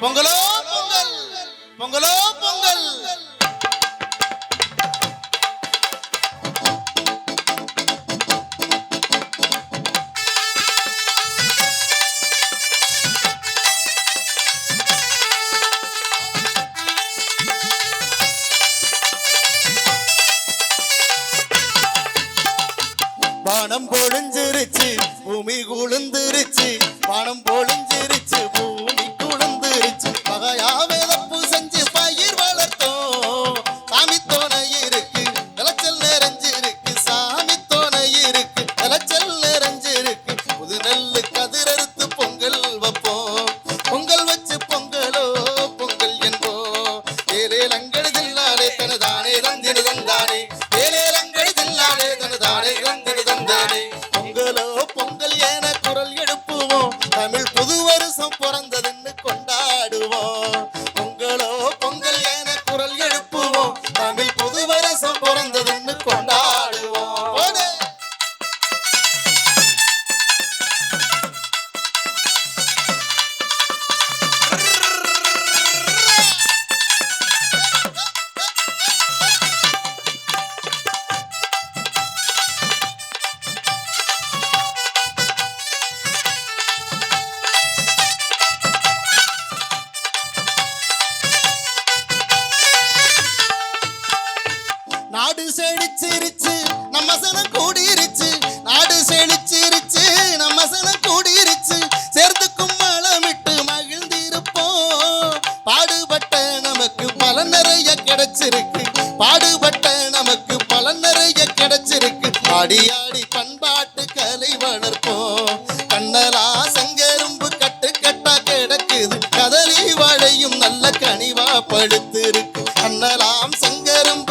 பொங்கலோ பொங்கல். பொங்கலோ பொங்கல். வானம் பொழிஞ்சிருச்சு பூமி குளிந்துருச்சு வானம் பொழிஞ்சிருச்சு பூ பிறந்தது. நாடு செழிச்சிருச்சு நம்ம சன கூடிருச்சு. நாடு செழிச்சிருச்சு நம்ம சன கூடிருச்சு. சேர்த்துக்கும் மலமிட்டு மகிழ்ந்திருப்போம். பாடுபட்ட நமக்கு பலன் நிறைய கிடைச்சிருக்கு. பாடுபட்ட நமக்கு பலன் நிறைய கிடைச்சிருக்கு. ஆடி ஆடி பண்பாட்டு கலை வளர்ப்போம். கண்ணலா செங்கரும்பு கட்டு கட்டா கிடக்குது. கதலி வாழையும் நல்ல கனிவா படுத்திருக்கு. கண்ணலாம் செங்கரும்பு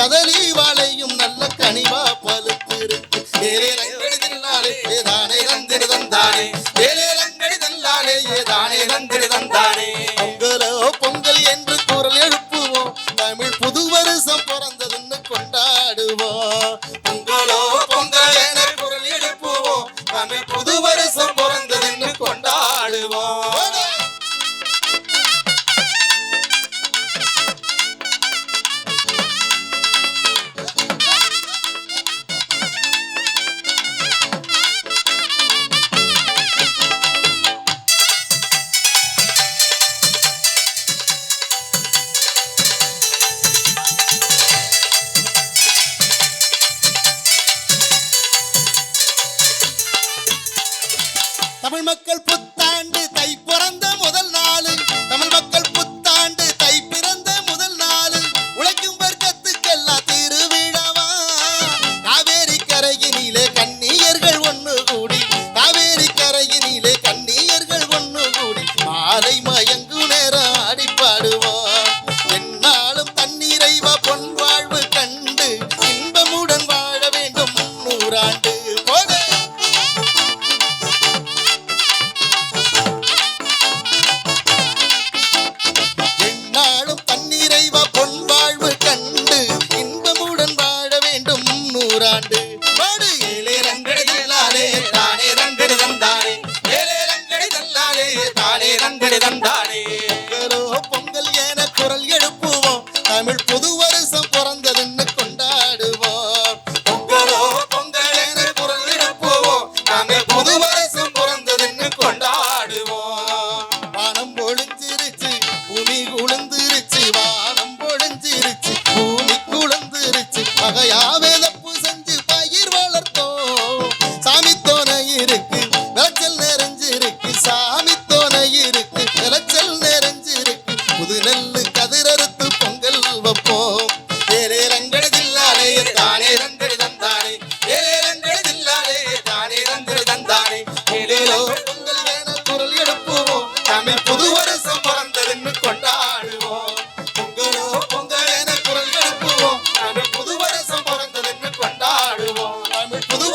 கதலி வாழையும் நல்ல கனிவா பழுத்திருக்கு. ஏலே ரங்கடி தில்லாலே ஏதானே தந்திரு தந்தானே. ஏலே ரங்கடி தல்லாலே ஏதானே தந்திரு தந்தானே. தமிழ் மக்கள் புத்தாண்டு தை பிறந்த வருஷம் பிறந்ததுன்னு வாழ்வில் புது வருஷம் பிறந்ததுன்னு கொண்டாடுவோம். பொங்கலோ பொங்கல் என குரல் எழுப்புவோம். நாங்கள் புது வருஷம் பிறந்ததுன்னு கொண்டாடுவோம். தமிழ் புது